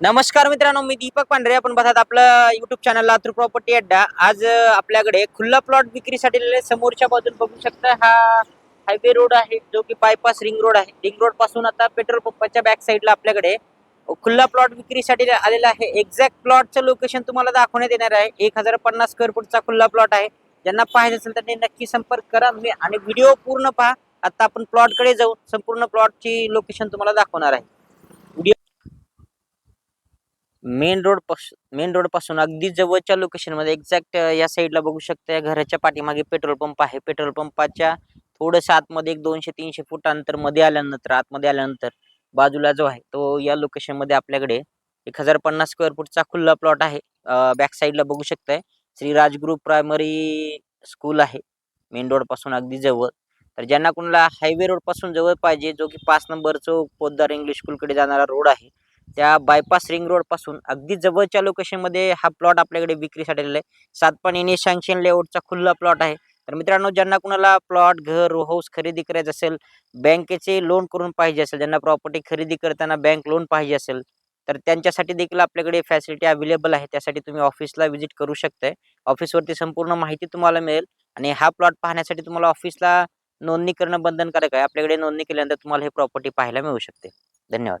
नमस्कार मित्रांनो मी दीपक पांढरे. आपण बघतात आपलं युट्यूब चॅनल लातूर प्रॉपर्टी अड्डा आज आपल्याकडे खुल्ला प्लॉट विक्रीसाठी समोरच्या बाजूला बघू शकता हा हायवे रोड आहे जो की बायपास रिंग रोड आहे. रिंग रोडपासून आता पेट्रोल पंपाच्या बॅक साईडला आपल्याकडे खुल्ला प्लॉट विक्रीसाठी आलेला आहे. एक्झॅक्ट प्लॉटचं लोकेशन तुम्हाला दाखवण्यात येणार आहे. एक हजार पन्नास स्क्वेअर फूटचा खुल्ला प्लॉट आहे. ज्यांना पाहिजे असेल तर नक्की संपर्क करा. मी आणि व्हिडिओ पूर्ण पहा. आता आपण प्लॉटकडे जाऊ. संपूर्ण प्लॉटची लोकेशन तुम्हाला दाखवणार आहे. मेन रोड पास मेन रोडपासून अगदी जवळच्या लोकेशनमध्ये एक्झॅक्ट या साईडला बघू शकता या घराच्या पाठीमागे पेट्रोल पंप आहे. पेट्रोल पंपाच्या थोडस आतमध्ये एक दोनशे तीनशे फूट अंतरमध्ये आल्यानंतर आतमध्ये आल्यानंतर बाजूला जो आहे तो या लोकेशनमध्ये आपल्याकडे एक हजार पन्नास स्क्वेअर फूटचा खुल्ला प्लॉट आहे. बॅक साईडला बघू शकताय श्री राजगुरु प्रायमरी स्कूल आहे मेन रोडपासून अगदी जवळ. तर ज्यांना कोणाला हायवे रोडपासून जवळ पाहिजे जो की पाच नंबरचं पोद्दार इंग्लिश स्कूलकडे जाणारा रोड आहे त्या बायपास रिंग रोडपासून अगदी जवळच्या लोकेशनमध्ये हा प्लॉट आपल्याकडे विक्रीसाठी आलेला आहे. सातपाणी आणि सँक्शन लेआउटचा खुल्ला प्लॉट आहे. तर मित्रांनो ज्यांना कुणाला प्लॉट घर रो हाऊस खरेदी करायचं असेल बँकेचे लोन करून पाहिजे असेल ज्यांना प्रॉपर्टी खरेदी करताना बँक लोन पाहिजे असेल तर त्यांच्यासाठी देखील आपल्याकडे फॅसिलिटी अवेलेबल आहे. त्यासाठी तुम्ही ऑफिसला व्हिजिट करू शकताय. ऑफिसवरती संपूर्ण माहिती तुम्हाला मिळेल. आणि हा प्लॉट पाहण्यासाठी तुम्हाला ऑफिसला नोंदणी करणं बंधनकारक आहे. आपल्याकडे नोंदणी केल्यानंतर तुम्हाला हे प्रॉपर्टी पाहायला मिळू शकते. धन्यवाद.